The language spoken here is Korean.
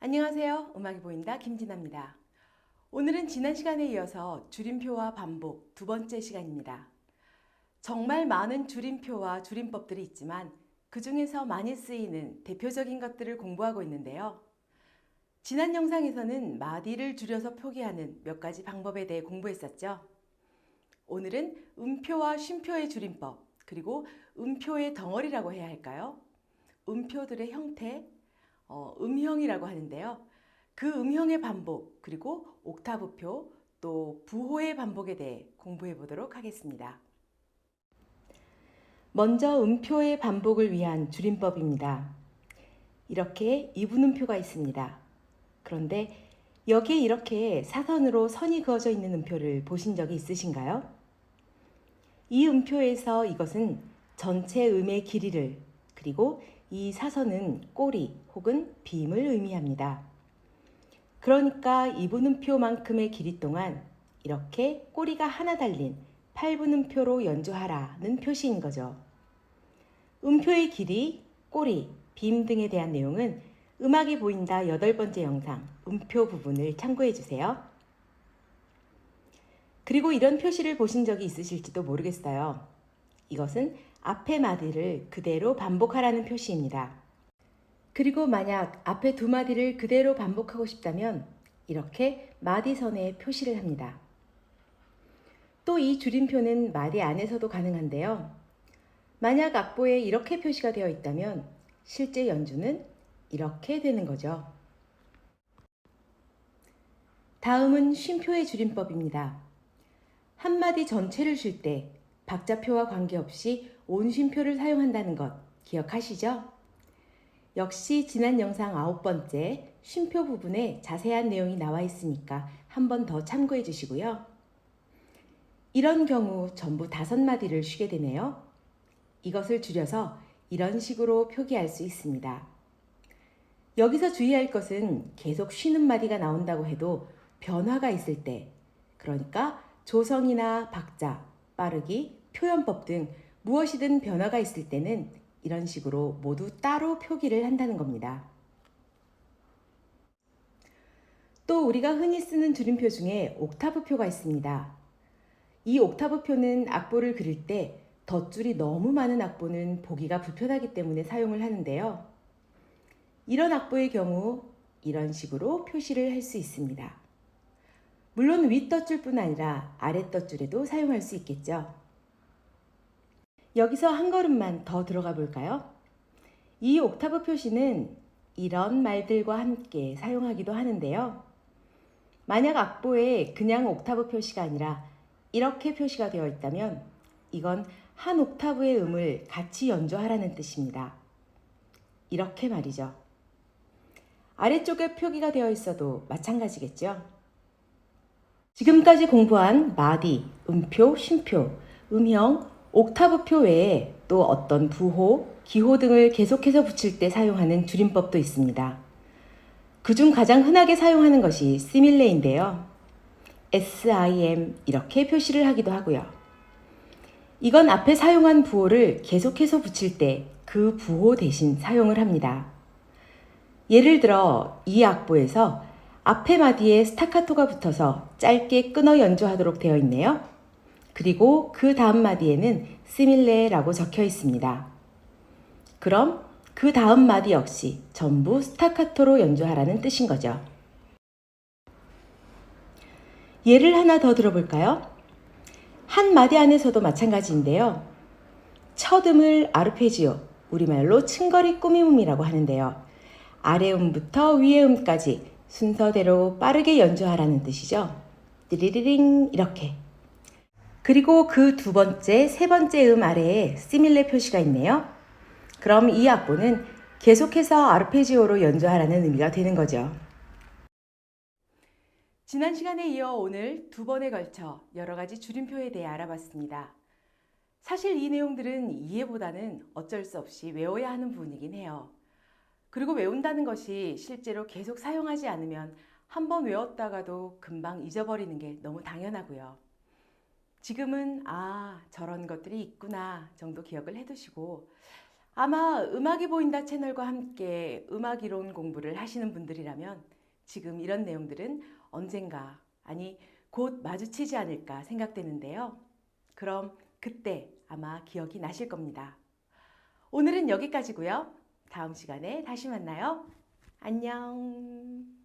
안녕하세요. 음악이 보인다 김진아입니다. 오늘은 지난 시간에 이어서 줄임표와 반복 두 번째 시간입니다. 정말 많은 줄임표와 줄임법들이 있지만 그 중에서 많이 쓰이는 대표적인 것들을 공부하고 있는데요. 지난 영상에서는 마디를 줄여서 표기하는 몇 가지 방법에 대해 공부했었죠. 오늘은 음표와 쉼표의 줄임법, 그리고 음표의 덩어리라고 해야 할까요? 음표들의 형태, 어, 음형이라고 하는데요. 그 음형의 반복, 그리고 옥타브표, 또 부호의 반복에 대해 공부해 보도록 하겠습니다. 먼저 음표의 반복을 위한 줄임법입니다. 이렇게 이분음표가 있습니다. 그런데 여기에 이렇게 사선으로 선이 그어져 있는 음표를 보신 적이 있으신가요? 이 음표에서 이것은 전체 음의 길이를 그리고 이 사선은 꼬리 혹은 빔을 의미합니다. 그러니까 이분음표만큼의 길이 동안 이렇게 꼬리가 하나 달린 8분음표로 연주하라는 표시인 거죠. 음표의 길이, 꼬리, 빔 등에 대한 내용은 음악이 보인다 여덟 번째 영상 음표 부분을 참고해 주세요. 그리고 이런 표시를 보신 적이 있으실지도 모르겠어요. 이것은 앞의 마디를 그대로 반복하라는 표시입니다. 그리고 만약 앞에 두 마디를 그대로 반복하고 싶다면 이렇게 마디선에 표시를 합니다. 또 이 줄임표는 마디 안에서도 가능한데요. 만약 악보에 이렇게 표시가 되어 있다면 실제 연주는 이렇게 되는 거죠. 다음은 쉼표의 줄임법입니다. 한 마디 전체를 쉴 때 박자표와 관계없이 온 쉼표를 사용한다는 것 기억하시죠? 역시 지난 영상 아홉 번째 쉼표 부분에 자세한 내용이 나와 있으니까 한 번 더 참고해 주시고요. 이런 경우 전부 다섯 마디를 쉬게 되네요. 이것을 줄여서 이런 식으로 표기할 수 있습니다. 여기서 주의할 것은 계속 쉬는 마디가 나온다고 해도 변화가 있을 때, 그러니까 조성이나 박자, 빠르기, 표현법 등 무엇이든 변화가 있을 때는 이런 식으로 모두 따로 표기를 한다는 겁니다. 또 우리가 흔히 쓰는 줄임표 중에 옥타브표가 있습니다. 이 옥타브표는 악보를 그릴 때 덧줄이 너무 많은 악보는 보기가 불편하기 때문에 사용을 하는데요. 이런 악보의 경우 이런 식으로 표시를 할 수 있습니다. 물론 윗 덧줄뿐 아니라 아랫덧줄에도 사용할 수 있겠죠. 여기서 한 걸음만 더 들어가 볼까요? 이 옥타브 표시는 이런 말들과 함께 사용하기도 하는데요. 만약 악보에 그냥 옥타브 표시가 아니라 이렇게 표시가 되어 있다면 이건 한 옥타브의 음을 같이 연주하라는 뜻입니다. 이렇게 말이죠. 아래쪽에 표기가 되어 있어도 마찬가지겠죠. 지금까지 공부한 마디, 음표, 쉼표, 음형, 옥타브표 외에 또 어떤 부호, 기호 등을 계속해서 붙일 때 사용하는 줄임법도 있습니다. 그중 가장 흔하게 사용하는 것이 시밀레인데요. SIM 이렇게 표시를 하기도 하고요. 이건 앞에 사용한 부호를 계속해서 붙일 때 그 부호 대신 사용을 합니다. 예를 들어 이 악보에서 앞에 마디에 스타카토가 붙어서 짧게 끊어 연주하도록 되어 있네요. 그리고 그 다음 마디에는 시밀레라고 적혀 있습니다. 그럼 그 다음 마디 역시 전부 스타카토로 연주하라는 뜻인 거죠. 예를 하나 더 들어볼까요? 한 마디 안에서도 마찬가지인데요. 첫 음을 아르페지오, 우리말로 층거리 꾸미음이라고 하는데요. 아래 음부터 위에 음까지 순서대로 빠르게 연주하라는 뜻이죠. 띠리리링 이렇게. 그리고 그 두 번째, 세 번째 음 아래에 시밀레 표시가 있네요. 그럼 이 악보는 계속해서 아르페지오로 연주하라는 의미가 되는 거죠. 지난 시간에 이어 오늘 두 번에 걸쳐 여러 가지 줄임표에 대해 알아봤습니다. 사실 이 내용들은 이해보다는 어쩔 수 없이 외워야 하는 부분이긴 해요. 그리고 외운다는 것이 실제로 계속 사용하지 않으면 한번 외웠다가도 금방 잊어버리는 게 너무 당연하고요. 지금은 아, 저런 것들이 있구나 정도 기억을 해두시고 아마 음악이 보인다 채널과 함께 음악 이론 공부를 하시는 분들이라면 지금 이런 내용들은 언젠가, 아니, 곧 마주치지 않을까 생각되는데요. 그럼 그때 아마 기억이 나실 겁니다. 오늘은 여기까지고요. 다음 시간에 다시 만나요. 안녕.